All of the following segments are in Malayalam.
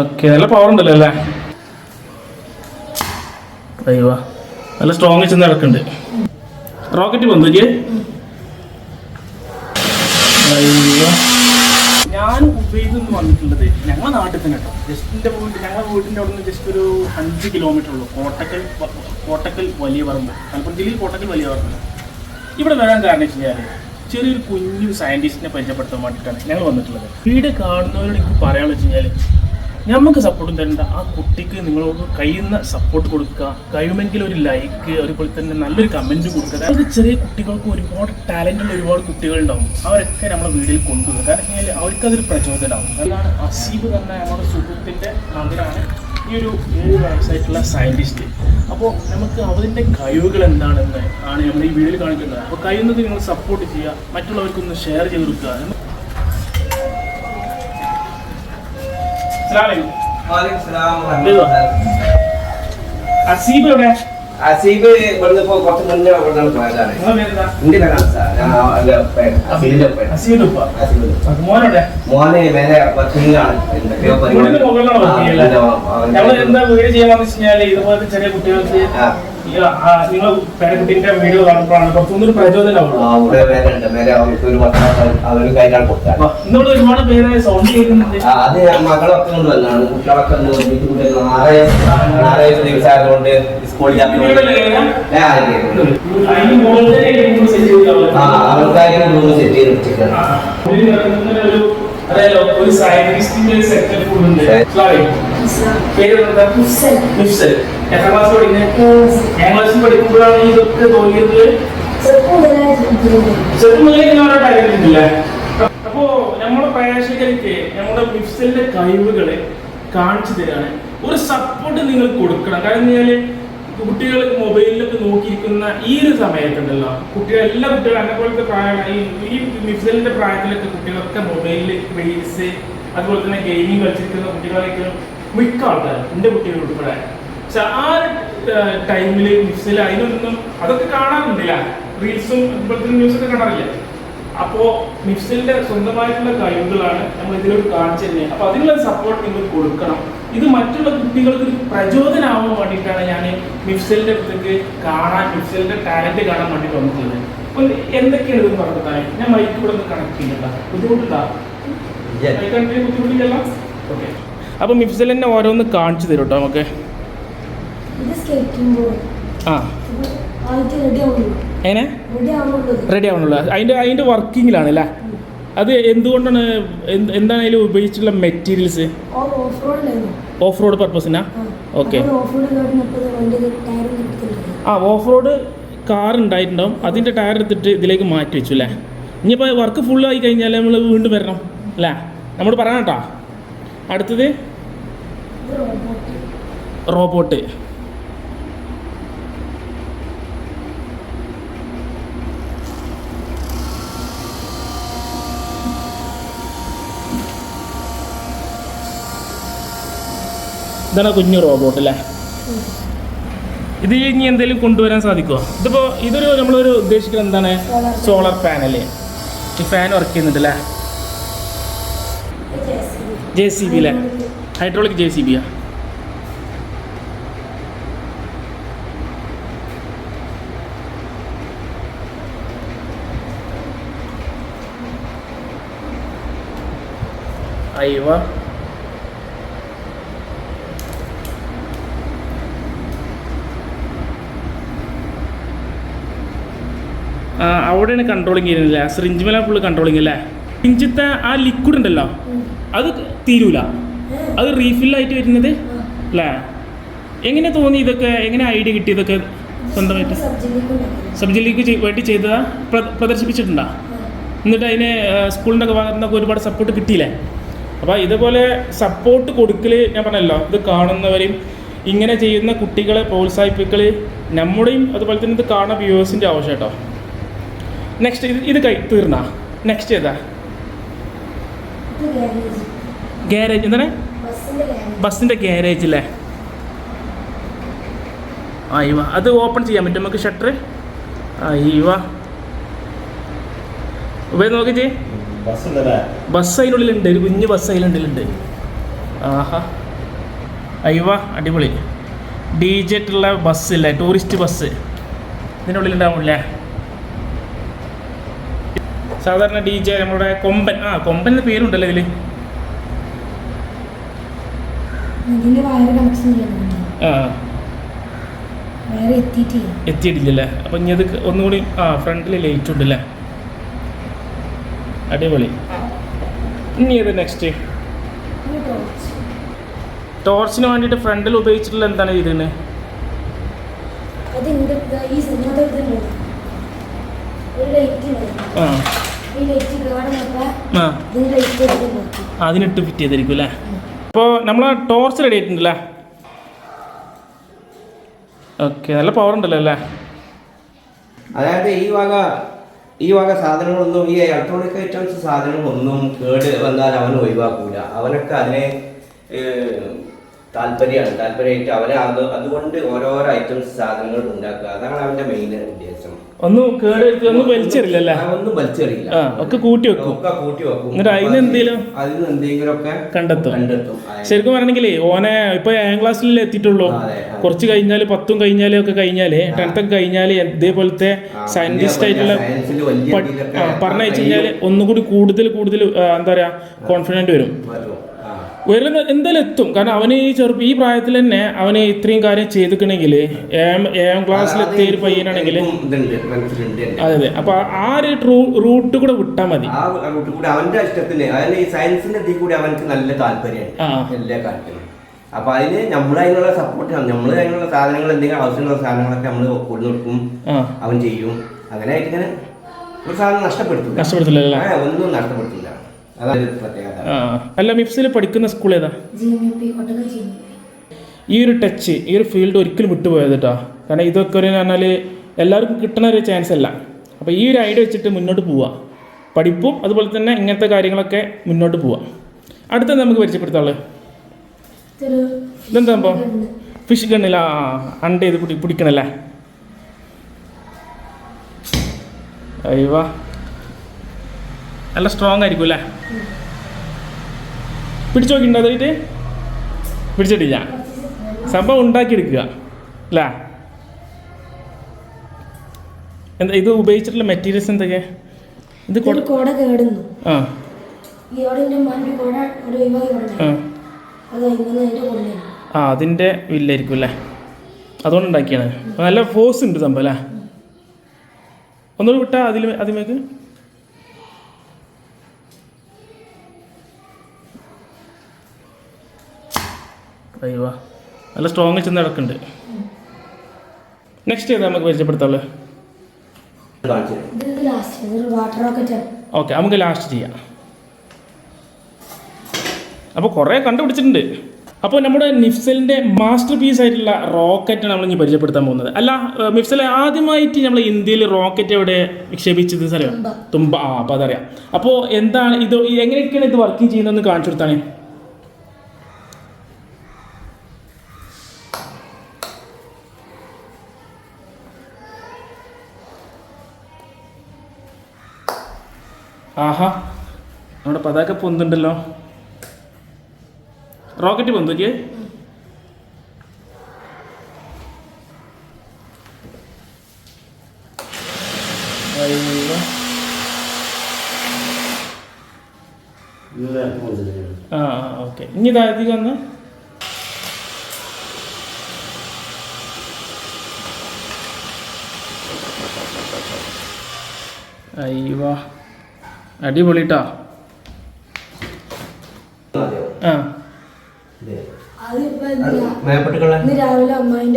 ഓക്കെ നല്ല പവർ ഉണ്ടല്ലോ അല്ലേ? അയ്യോ നല്ല സ്ട്രോങ് ചെന്ന് നടക്കുന്നുണ്ട് റോക്കറ്റ് വന്നു അയ്യോ. ഞാൻ ഉപയോഗിച്ച് നിന്ന് വന്നിട്ടുള്ളത് ഞങ്ങളുടെ നാട്ടിൽ തന്നെ കേട്ടോ. ജസ്റ്റ് എന്റെ വീട് ഞങ്ങളുടെ വീട്ടിന്റെ അവിടെ നിന്ന് ജസ്റ്റ് ഒരു അഞ്ച് കിലോമീറ്റർ ഉള്ളൂ. കോട്ടക്കൽ കോട്ടക്കൽ വലിയ പറമ്പ്. മലപ്പുറം ജില്ലയിൽ കോട്ടക്കൽ വലിയ പറമ്പ്. ഇവിടെ വരാൻ കാരണം വെച്ച് കഴിഞ്ഞാൽ ചെറിയൊരു കുഞ്ഞു സയന്റിസ്റ്റിനെ പരിചയപ്പെടുത്താൻ വേണ്ടിയിട്ടാണ് ഞങ്ങൾ വന്നിട്ടുള്ളത്. വീട് കാണുന്നവരോട് എനിക്ക് പറയാമെന്ന് വെച്ച് കഴിഞ്ഞാൽ നമുക്ക് സപ്പോർട്ടും തരേണ്ട. ആ കുട്ടിക്ക് നിങ്ങളോട് കഴിയുന്ന സപ്പോർട്ട് കൊടുക്കുക. കഴിയുമെങ്കിൽ ഒരു ലൈക്ക് അതുപോലെ തന്നെ നല്ലൊരു കമന്റ് കൊടുക്കുക. അതായത് ചെറിയ കുട്ടികൾക്ക് ഒരുപാട് ടാലന്റുള്ള ഒരുപാട് കുട്ടികളുണ്ടാവും. അവരൊക്കെ നമ്മളെ വീട്ടിൽ കൊണ്ടുവരും. കാരണം വെച്ചാൽ അവർക്കതൊരു പ്രചോദനമാവും. അതാണ് അസീബ് തന്നെ നമ്മുടെ സുഹൃത്തിന്റെ മകനാണ് ഈ ഒരു ഏഴ് വയസ്സായിട്ടുള്ള സയന്റിസ്റ്റ് അപ്പോൾ നമുക്ക് അവരുടെ കഴിവുകൾ എന്താണെന്ന് ആണ് നമ്മൾ ഈ വീഡിയോയിൽ കാണിക്കുന്നത്. അപ്പോൾ കഴിയുന്നത് നിങ്ങൾ സപ്പോർട്ട് ചെയ്യുക. മറ്റുള്ളവർക്കൊന്ന് ഷെയർ ചെയ്ത് കൊടുക്കുക. അസീബ് എവിടെ? അസീബ് ഇവിടുന്ന് ഇപ്പൊ കുറച്ച് മുന്നേ ഇവിടുന്ന് പോയതാണ്. എന്റെ പേരാണ് സാർ. മോനെവിടെ? മോനെ മേലെ വർക്കിങ്ങിലാണ്. എന്തൊക്കെയോ അവന്റെ- ഞങ്ങൾ എന്താ വീഡിയോ ചെയ്യാന്ന് വെച്ച് കഴിഞ്ഞാൽ ഇതുപോലത്തെ ചെറിയ കുട്ടികൾക്ക് നിങ്ങൾ പേരക്കുട്ടിന്റെ വീഡിയോ കാണുമ്പോഴാണ് കൈകാണ് കൊടുത്താൽ. ഇന്നോട് ഒരുപാട് പേര് സൗണ്ട് ആ, അത് മകളൊക്കെ കൊണ്ട് വന്നാണ് കുട്ടികളൊക്കെ നാളെ ദിവസം ആയതുകൊണ്ട് സ്കൂളിൽ ഒരു സയന്റിസ്റ്റിന്റെ സെക്ടർ ഫുഡ് ഉണ്ട്? പേര് എന്താ? മിഫ്സൽ. എത്രാം ക്ലാസ് പഠിക്കുന്നത് ഏഴാം ക്ലാസ്സിൽ പഠിക്കുമ്പോഴാണ് ഈ ഇതൊക്കെ തോന്നിയത്. ചെറുപ്പം മുതലേ ഇങ്ങനെ ഓരോ ടാലന്റ് ഉണ്ടല്ലേ അപ്പോ നമ്മുടെ പ്രേക്ഷകർക്ക് നമ്മുടെ മിഫ്സലിന്റെ കഴിവുകളെ കാണിച്ചു തരാണ്. ഒരു സപ്പോർട്ട് നിങ്ങൾ കൊടുക്കണം. കാരണം കുട്ടികൾ മൊബൈലിലൊക്കെ നോക്കിയിരിക്കുന്ന ഈ ഒരു സമയത്തുണ്ടല്ലോ. കുട്ടികൾ എല്ലാ കുട്ടികളും എന്നെ പോലത്തെ പ്രായമാണ് ഈ മിഫ്സലിന്റെ പ്രായത്തിലൊക്കെ കുട്ടികളൊക്കെ മൊബൈലിൽ റീൽസ് അതുപോലെ തന്നെ ഗെയിമിംഗ് കളിച്ചിരിക്കുന്ന കുട്ടികളൊക്കെ മിക്ക ആൾക്കാരും എന്റെ കുട്ടികൾ ഉൾപ്പെടെ. പക്ഷെ ആ ടൈമിൽ ന്യൂസിൽ അതിനൊന്നും അതൊക്കെ കാണാറുണ്ടില്ല. റീൽസും ഇപ്പോഴത്തെ ന്യൂസൊക്കെ കാണാറില്ല. അപ്പോ മിഫ്സിന്റെ സ്വന്തമായിട്ടുള്ള കഴിവുകളാണ് നമ്മൾ ഇതിലൊരു കാണിച്ചു തന്നെ അപ്പോൾ അതിനുള്ള സപ്പോർട്ട് നിങ്ങൾ കൊടുക്കണം. ഇത് മറ്റുള്ള കുട്ടികൾക്ക് ഒരു പ്രചോദനമാവാൻ വേണ്ടിയിട്ടാണ് ഞാൻ മിഫ്സലിന്റെ അടുത്തേക്ക് കാണാൻ മിഫ്സലിന്റെ ടാലന്റ് കാണാൻ വേണ്ടി വന്നിട്ടുള്ളത്. അപ്പോൾ എന്തൊക്കെയാണ് ഇത് പറഞ്ഞതായി ഞാൻ മൈക്ക് ഒന്ന് കണക്ട് ചെയ്യുന്നില്ല ബുദ്ധിമുട്ടുണ്ടോ? ബുദ്ധിമുട്ടില്ല ഓക്കെ അപ്പോൾ മിഫ്സൽ തന്നെ ഓരോന്ന് കാണിച്ചു തരും കേട്ടോ നമുക്ക്. ആ. എങ്ങനെ? റെഡി ആവണുള്ളൂ അതിന്റെ അതിന്റെ വർക്കിങ്ങിലാണ് അല്ലേ? അത് എന്തുകൊണ്ടാണ് എന്ത് എന്താണ് അതിൽ ഉപയോഗിച്ചിട്ടുള്ള മെറ്റീരിയൽസ് ഓഫ് റോഡ് പർപ്പസിനാ ഓക്കെ ആ. ഓഫ് റോഡ് കാർ ഉണ്ടായിട്ടുണ്ടാവും. അതിന്റെ ടയർ എടുത്തിട്ട് ഇതിലേക്ക് മാറ്റി വെച്ചു അല്ലേ? ഇനിയിപ്പോൾ വർക്ക് ഫുൾ ആയി കഴിഞ്ഞാൽ നമ്മൾ വീണ്ടും വരണം അല്ലേ? നമ്മൾ പറയണം കേട്ടോ അടുത്തത്? റോബോട്ട്. ഇതാണ് കുഞ്ഞു റോബോട്ട് അല്ലേ? ഇത് ഇനി എന്തെങ്കിലും കൊണ്ടുവരാൻ സാധിക്കുമോ ഇതിപ്പോൾ ഇതൊരു നമ്മളൊരു ഉദ്ദേശിക്കുന്നത് എന്താണ്. സോളാർ പാനൽ ഈ ഫാൻ വർക്ക് ചെയ്യുന്നുണ്ട് അല്ലേ? ജെ സി ബി അല്ലേ ഹൈഡ്രോളിക് ജെ സി ബിയാ ആ. അവിടെയാണ് കൺട്രോളിങ് ചെയ്യുന്നില്ല സിറിഞ്ചിമല ഫുള്ള് കൺട്രോളിങ് അല്ലേ? ഇഞ്ചിത്തെ ആ ലിക്വിഡ് ഉണ്ടല്ലോ. അത് തീരൂല. അത് റീഫില്ലായിട്ട് വരുന്നത് അല്ലേ എങ്ങനെ തോന്നി ഇതൊക്കെ? എങ്ങനെ ഐഡിയ കിട്ടി ഇതൊക്കെ സ്വന്തമായിട്ട്? സബ് ജില്ലയ്ക്ക് വേണ്ടി ചെയ്തതാ? പ്രദർശിപ്പിച്ചിട്ടുണ്ടാ? എന്നിട്ട് അതിന് സ്കൂളിന്റെ ഭാഗത്ത് നിന്നൊക്കെ ഒരുപാട് സപ്പോർട്ട് കിട്ടിയില്ലേ? അപ്പോൾ ഇതുപോലെ സപ്പോർട്ട് കൊടുക്കൽ ഞാൻ പറഞ്ഞല്ലോ ഇത് കാണുന്നവരെയും ഇങ്ങനെ ചെയ്യുന്ന കുട്ടികളെ പ്രോത്സാഹിപ്പിക്കൽ നമ്മുടെയും അതുപോലെ തന്നെ ഇത് കാണാൻ വ്യൂവേഴ്സിന്റെ ആവശ്യം കേട്ടോ. നെക്സ്റ്റ് ഇത് ഇത് കൈ തീർന്നാ? നെക്സ്റ്റ് ഏതാ? ഗ്യാരേജ് എന്താണ്? ബസ്സിന്റെ ഗ്യാരേജ് അല്ലേ ആ ഇവ അത് ഓപ്പൺ ചെയ്യാൻ പറ്റും നമുക്ക് ഷട്ടർ അയ്യവ ഉപയോഗം നോക്കി ചെയ്യ് ബസ് അതിനുള്ളിലുണ്ട്. ഒരു കുഞ്ഞ് ബസ് അതിലുണ്ടിലുണ്ട് ആഹാ. അയ്യവ അടിപൊളി. ഡി ബസ് ഇല്ലേ? ടൂറിസ്റ്റ് ബസ് ഉണ്ടാവില്ലേ സാധാരണ ഡി ജെ നമ്മുടെ കൊമ്പൻ. ആ കൊമ്പൻ എന്ന പേരുണ്ടല്ലോ ഇതിൽ ഇതിന്റെ വയറ് കണക്ഷൻ ചെയ്യണം ആ. വയറ് എത്തിയിട്ടില്ല. എത്തിയിട്ടില്ലല്ലേ? അപ്പോൾ ഇനി അത് ഒന്നുകൂടി ആ ഫ്രണ്ടിൽ ലൈറ്റ് ഉണ്ടല്ലേ? അടിപൊളി. ഇനി ഏത് നെക്സ്റ്റ് ടോർച്ചിന് വേണ്ടിയിട്ട് ഫ്രണ്ടിൽ ഉപയോഗിച്ചിട്ടുള്ള എന്താണ് ഇതിന്? അതിനിട്ട് ഫിറ്റ് ചെയ്തിരിക്കും അല്ലേ? അപ്പോൾ നമ്മൾ ടോർച്ച് റെഡി ആയിട്ടുണ്ടല്ലേ ഓക്കെ നല്ല പവർ ഉണ്ടല്ലോ അല്ലേ? അതായത് ഈ വക ഈ വക സാധനങ്ങളൊന്നും ഈ ഇലക്ട്രോണിക് ഐറ്റംസ് സാധനങ്ങളൊന്നും കേട് വന്നാൽ അവൻ ഒഴിവാക്കൂല. അവനൊക്കെ അതിനെ താല്പര്യമാണ്. താല്പര്യമായിട്ട് അവരെ അത് അതുകൊണ്ട് ഓരോരോ ഐറ്റംസ് സാധനങ്ങൾ ഉണ്ടാക്കുക. അതാണ് അവന്റെ മെയിൻ ഉദ്ദേശം. ഒന്നും കേട് ഒന്നും വലിച്ചെറിയില്ലല്ലേ? ഒന്നും വലിച്ചെറിയില്ല. ഒക്കെ കൂട്ടി വെക്കും. ഒക്കെ കൂട്ടി വെക്കും. എന്നിട്ട് അതിന് എന്തെങ്കിലും അതിന് എന്തെങ്കിലും ഒക്കെ കണ്ടെത്തും. കണ്ടെത്തും ശരിക്കും പറഞ്ഞെങ്കിൽ ഓനെ ഇപ്പൊ ഏഴാം ക്ലാസ്സിൽ എത്തിയിട്ടുള്ളൂ. കുറച്ച് കഴിഞ്ഞാൽ പത്തും കഴിഞ്ഞാലും ഒക്കെ കഴിഞ്ഞാൽ ടെൻത്ത് ഒക്കെ കഴിഞ്ഞാൽ ഇതേപോലത്തെ സയന്റിസ്റ്റ് ആയിട്ടുള്ള പറഞ്ഞു വെച്ച് കഴിഞ്ഞാൽ ഒന്നുകൂടി കൂടുതൽ കൂടുതൽ എന്താ പറയാ കോൺഫിഡന്റ് വരും. വരുന്ന എന്തായാലും എത്തും. കാരണം അവന് ഈ ചെറുപ്പം ഈ പ്രായത്തിൽ തന്നെ അവന് ഇത്രയും കാര്യം ചെയ്തിക്കണമെങ്കിൽ ഏഴാം ഏഴാം ക്ലാസ്സിലെത്തിയ ഒരു പയ്യനാണെങ്കിൽ. അതെ അതെ. അപ്പൊ ആ ഒരു റൂട്ട് കൂടെ വിട്ടാൽ മതി. ആ റൂട്ടിൽ കൂടി അവന്റെ ഇഷ്ടത്തിന് ഈ സയൻസിന്റെ ഇതിൽ കൂടി അവനക്ക് നല്ല താല്പര്യമാണ് ആ. എല്ലാ കാര്യത്തിനും അപ്പൊ അതിന് നമ്മൾ അതിനുള്ള സപ്പോർട്ട് നമ്മൾ അതിനുള്ള സാധനങ്ങൾ എന്തെങ്കിലും ആവശ്യമുള്ള സാധനങ്ങളൊക്കെ നമ്മൾ കൊടുത്തു കൊടുക്കും. അവൻ ചെയ്യും. അങ്ങനെ ആയിട്ട് ഇങ്ങനെ ഒരു സാധനം നഷ്ടപ്പെടുത്തില്ല. ഒന്നും നഷ്ടപ്പെടുത്തില്ല. അല്ല മിഫ്സിൽ പഠിക്കുന്ന സ്കൂൾ ഏതാ? ഈ ഒരു ടച്ച് ഈ ഒരു ഫീൽഡ് ഒരിക്കലും വിട്ടുപോയത് കേട്ടോ കാരണം ഇതൊക്കെ ഒരു പറഞ്ഞാൽ എല്ലാവർക്കും കിട്ടുന്ന ഒരു ചാൻസ് അല്ല. അപ്പോൾ ഈ ഒരു ഐഡിയ വെച്ചിട്ട് മുന്നോട്ട് പോവുക പഠിപ്പും അതുപോലെ തന്നെ ഇങ്ങനത്തെ കാര്യങ്ങളൊക്കെ മുന്നോട്ട് പോവുക അടുത്ത നമുക്ക് പരിചയപ്പെടുത്താൾ ഇതെന്താ സംഭവം? ഫിഷ് ഗണ്ണില്ല അണ്ട ചെയ്ത് പിടി പിടിക്കണല്ലേ? അയ്യവാ നല്ല സ്ട്രോങ് ആയിരിക്കും അല്ലേ? പിടിച്ചു നോക്കിണ്ടോ അതായിട്ട് പിടിച്ചിട്ടില്ല. സംഭവം ഉണ്ടാക്കിയെടുക്കുക. അല്ലേ. എന്താ ഇത് ഉപയോഗിച്ചിട്ടുള്ള മെറ്റീരിയൽസ് എന്തൊക്കെ? ഇത് കൊട കൊട കേടുന്നു. ആ. ആ. അതിന്റെ ആ അതിന്റെ വില്ലായിരിക്കും അല്ലേ? അതുകൊണ്ട് ഉണ്ടാക്കിയാണ്. നല്ല ഫോഴ്സ് ഉണ്ട് സംഭവം അല്ലേ? ഒന്നുകൂടി വിട്ടാൽ അതിൽ അതിലേക്ക് അയ്യോ നല്ല സ്ട്രോങ് ചെന്ന് നടക്കുന്നുണ്ട് നെക്സ്റ്റ് ഏതാ നമുക്ക് പരിചയപ്പെടുത്താല്ലേ റോക്കറ്റാണ് ഓക്കെ നമുക്ക് ലാസ്റ്റ് ചെയ്യാം. അപ്പോൾ കുറേ കണ്ടുപിടിച്ചിട്ടുണ്ട്. അപ്പോൾ നമ്മുടെ നിഫ്സലിന്റെ മാസ്റ്റർ പീസ് ആയിട്ടുള്ള റോക്കറ്റ് നമ്മൾ ഇനി പരിചയപ്പെടുത്താൻ പോകുന്നത്. അല്ല മിഫ്സൽ മിഫ്സലെ ആദ്യമായിട്ട് നമ്മൾ ഇന്ത്യയിൽ റോക്കറ്റ് എവിടെ വിക്ഷേപിച്ചത് തുമ്പ. തുമ്പ ആ അപ്പോൾ അതറിയാം. അപ്പോൾ എന്താണ് ഇത് എങ്ങനെയൊക്കെയാണ് ഇത് വർക്കിംഗ് ചെയ്യുന്നതെന്ന് കാണിച്ചു കൊടുത്താണ് ആഹാ നമ്മുടെ പതാക പൊന്തുണ്ടല്ലോ. റോക്കറ്റ് പൊന്തുക്ക് ആ ഓക്കെ. ഇനി ഇതാദ്യം വന്ന് അയ്യോ അടിപൊളിട്ടാ അതെയോ? ആ ഇത്. അത് ഇപ്പൊ അത് ഇന്ന് രാ- മേപ്പെട്ടുള്ള ഇന്ന് രാവിലെ അമ്മായിന്റെ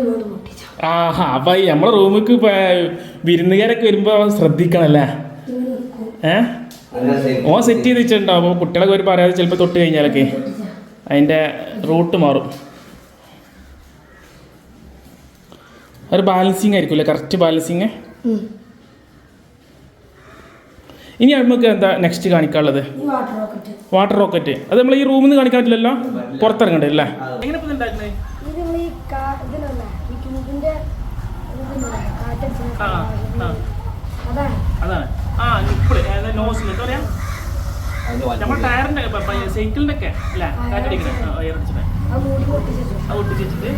മോൾ പൊട്ടിച്ചു ആഹാ അപ്പൊ ഈ നമ്മളെ റൂമിക്ക് വിരുന്നുകാരൊക്കെ വരുമ്പോ ശ്രദ്ധിക്കണല്ലേ? ഏ? ഓ സെറ്റ് ചെയ്ത് വെച്ചിട്ടുണ്ടാവും അപ്പോൾ കുട്ടികളൊക്കെ ഒരു പറയാതെ ചിലപ്പോ തൊട്ട് കഴിഞ്ഞാലൊക്കെ അതിന്റെ അതിന്റെ റൂട്ട് മാറും. ഒരു ബാലൻസിങ് ആയിരിക്കും അല്ലെ കറക്റ്റ് ബാലൻസിങ്? ഇനി നമുക്ക് എന്താ നെക്സ്റ്റ് കാണിക്കാനുള്ളത്? വാട്ടർ റോക്കറ്റ് വാട്ടർ റോക്കറ്റ് അത് നമ്മൾ ഈ റൂമിൽ നിന്ന് കാണിക്കാൻ പറ്റില്ലല്ലോ? പുറത്തിറങ്ങണ്ടേ അല്ലേ? എങ്ങനെ. അതാണ്. ആ ഇപ്പോൾ നോസിൽ എന്താ പറയാ? നമ്മുടെ ടയറിന്റെ സൈക്കിളിന്റെ ഒക്കെ അല്ലേ? കാറ്റടിക്കണേ എയർ അത് ഒട്ടിച്ചിട്ട്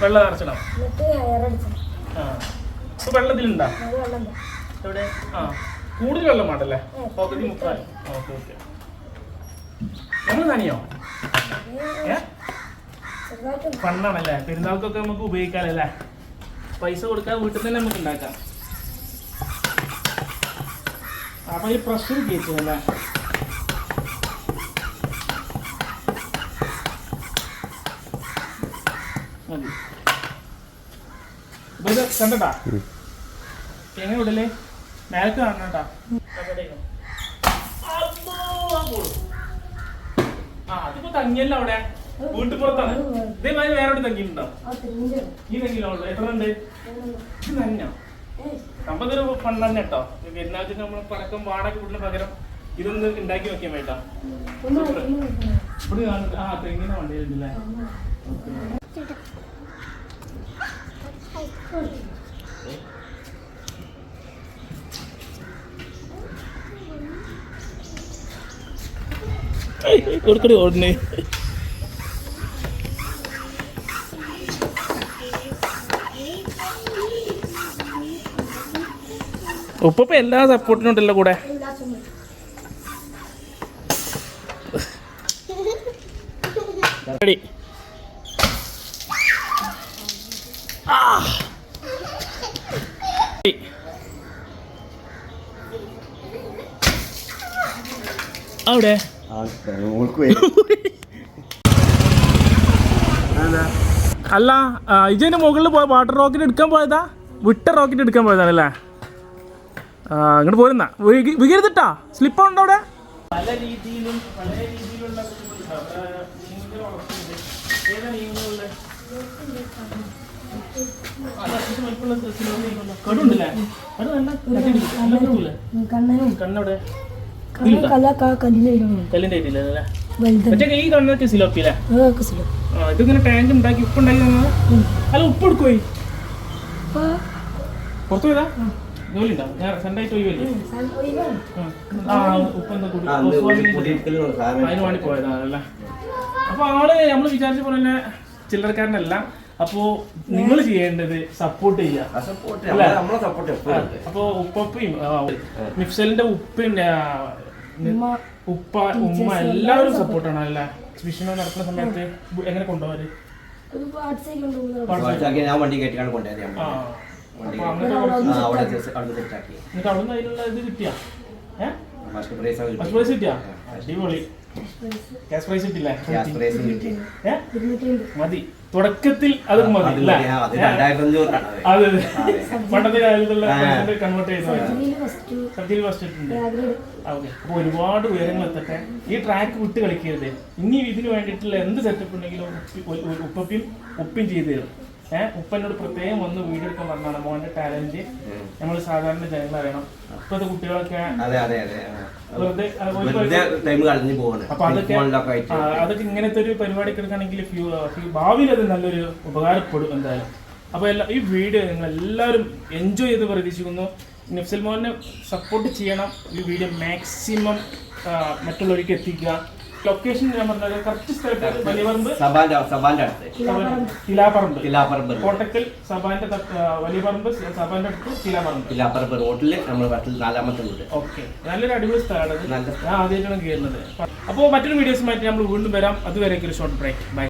വെള്ളം നിറച്ചണം എന്നിട്ട് എയർ അടിച്ചണം ആ. ഇപ്പൊ വെള്ളത്തിലുണ്ടാ. എവിടെ ആ കൂടുതൽ വെള്ളം വേണ്ടല്ലേ. പകുതി മുക്കാൽ. Okay okay. നമ്മൾ നനിയോ? ഫണ്ടാണല്ലേ പെരുന്നാൾക്കൊക്കെ നമുക്ക് ഉപയോഗിക്കാമല്ലേ പൈസ കൊടുക്കാൻ വീട്ടിൽ തന്നെ നമുക്ക് ഉണ്ടാക്കാം. അപ്പൊ ഈ പ്രഷർ കേച്ചല്ലേ മതി. ഇത് കണ്ടട്ടാ? എങ്ങനെ വിടല്ലേ മേലക്ക് കാണണട്ടാ ആ അതിപ്പോ തങ്ങിയല്ല അവിടെ? വീട്ടിൽ പുറത്താണ് ഇതേമാതിരി വേറെ എവിടെ തങ്ങിയിട്ടുണ്ടോ? ഈ തെങ്ങിലോ എത്ര ഉണ്ട്? ഇത് തന്നെയാ. നമുക്കൊരു ഫണ്ട് തന്നെ കേട്ടോ. പെരുന്നാൾക്ക് നമ്മൾ പടക്കം വാടക വീട്ടിന് പകരം ഇതൊന്ന് ഉണ്ടാക്കി വെക്കാൻ വേണ്ട. ഇവിടെ ആ തെങ്ങിനെ വണ്ടിയിലുണ്ടല്ലേ കൊടുക്കടി ഓടണേ ഉപ്പ എല്ലാ സപ്പോർട്ടിനും ഉണ്ടല്ലോ കൂടെ. റെഡി അവിടെ. അല്ല ഇജന് ഇജന്റെ മുകളിൽ പോയ വാട്ടർ റോക്കറ്റ് എടുക്കാൻ പോയതാ? വിട്ട റോക്കറ്റ് എടുക്കാൻ പോയതാണല്ലേ അങ്ങോട്ട് പോരുന്ന. വികരുതിട്ടാ? സ്ലിപ്പ് ഉണ്ടോ അവിടെ? പല രീതിയിലും രീതിയിലുള്ള കണ്ണനും കണ്ണവിടെ കല്ലിന്റെ ആയിട്ടില്ലല്ലേ വലുത് മറ്റേ ഈ കണ്ണൊക്കെ സിലോപ്പിയില്ലേ അതൊക്കെ സുഖം ആ ഇതിങ്ങനെ ടാങ്ക് ഉണ്ടാക്കി ഉപ്പ് ഉണ്ടാക്കി അല്ല ഉപ്പ് എടുക്കുപോയി അപ്പൊ പുറത്തു പോയതാ? ജോലി ഉണ്ടാവും ഞാൻ സൺഡായിട്ട് ഒഴിവല്ലേ ആ ഉപ്പ് എന്താ കൂടി അതിന് വേണ്ടി പോയതാണല്ലേ അപ്പൊ ആൾ നമ്മൾ വിചാരിച്ച പോലെ തന്നെ ചില്ലറക്കാരനല്ല. അപ്പോ നിങ്ങൾ ചെയ്യേണ്ടത് സപ്പോർട്ട് ചെയ്യുക. അപ്പൊ ഉപ്പയും മിഫ്സലിന്റെ ഉപ്പിന്റെ ഉപ്പ ഉമ്മ എല്ലാവരും സപ്പോർട്ടാണ് അല്ല വിഷ്ണു നടക്കുന്ന സമയത്ത് എങ്ങനെ കൊണ്ടുപോകാറ് ഞാൻ വണ്ടി കയറ്റിക്കാണ് കൊണ്ടുപോയത് ആ, അവിടെ എന്നിട്ട് അവിടുന്ന് അതിനുള്ള ഇത് കിട്ടിയാ? അടിപൊളി. ക്യാഷ് പ്രൈസ് കിട്ടില്ലേ മതി. തുടക്കത്തിൽ അത് മതി അത് പണ്ടത്തെ കാലത്തുള്ള കൺവേർട്ട് അപ്പോൾ ഒരുപാട് ഉയരങ്ങൾ എത്തട്ടെ. ഈ ട്രാക്ക് വിട്ട് കളിക്കരുത്. ഇനി ഇതിന് വേണ്ടിയിട്ടുള്ള എന്ത് സെറ്റപ്പ് ഉണ്ടെങ്കിലും ഉപ്പപ്പിയും ഉപ്പും ചെയ്ത് തരും. ഏഹ് ഉപ്പനോട് പ്രത്യേകം വന്ന് വീഡിയോ എടുക്കാൻ പറഞ്ഞാണ് മോന്റെ ടാലന്റ്. നമ്മൾ സാധാരണ ജനങ്ങൾ അറിയണം ഇപ്പോഴത്തെ കുട്ടികളൊക്കെ ടൈം കളഞ്ഞു പോവാണ്. അപ്പൊ അതൊക്കെ ഇങ്ങനത്തെ ഒരു പരിപാടി എടുക്കുകയാണെങ്കിൽ ഭാവിയിൽ അത് നല്ലൊരു ഉപകാരപ്പെടും എന്തായാലും. അപ്പോൾ എല്ലാ ഈ വീഡിയോ നിങ്ങൾ എല്ലാവരും എൻജോയ് ചെയ്ത് പ്രതീക്ഷിക്കുന്നു. നിഫ്സൽ മോഹനെ സപ്പോർട്ട് ചെയ്യണം. ഈ വീഡിയോ മാക്സിമം മറ്റുള്ളവർക്ക് എത്തിക്കുക. ലൊക്കേഷൻ ഞാൻ പറഞ്ഞത് കറക്റ്റ് സ്ഥലത്ത് വലിയ പറമ്പ് സബാന്റെ സബാന്റെ അടുത്ത്. കിലാപ്പറമ്പ് കിലാപ്പറമ്പ് കോട്ടക്കൽ സബാന്റെ വലിയപറമ്പ് സബാന്റെ അടുത്ത് കിലാപ്പറമ്പ് കിലാപ്പറമ്പ് റോട്ടിൽ നമ്മുടെ വീട്ടിൽ നാലാമത്തെ വീട്. ഓക്കെ. നല്ലൊരു അടിപൊളി സ്ഥലമാണ്. ഞാൻ ആദ്യമായിട്ടാണ് കയറുന്നത് അപ്പോൾ മറ്റൊരു വീഡിയോസുമായിട്ട് നമ്മൾ വീണ്ടും വരാം. അതുവരെ ഒരു ഷോർട്ട് ബ്രേക്ക് ബൈ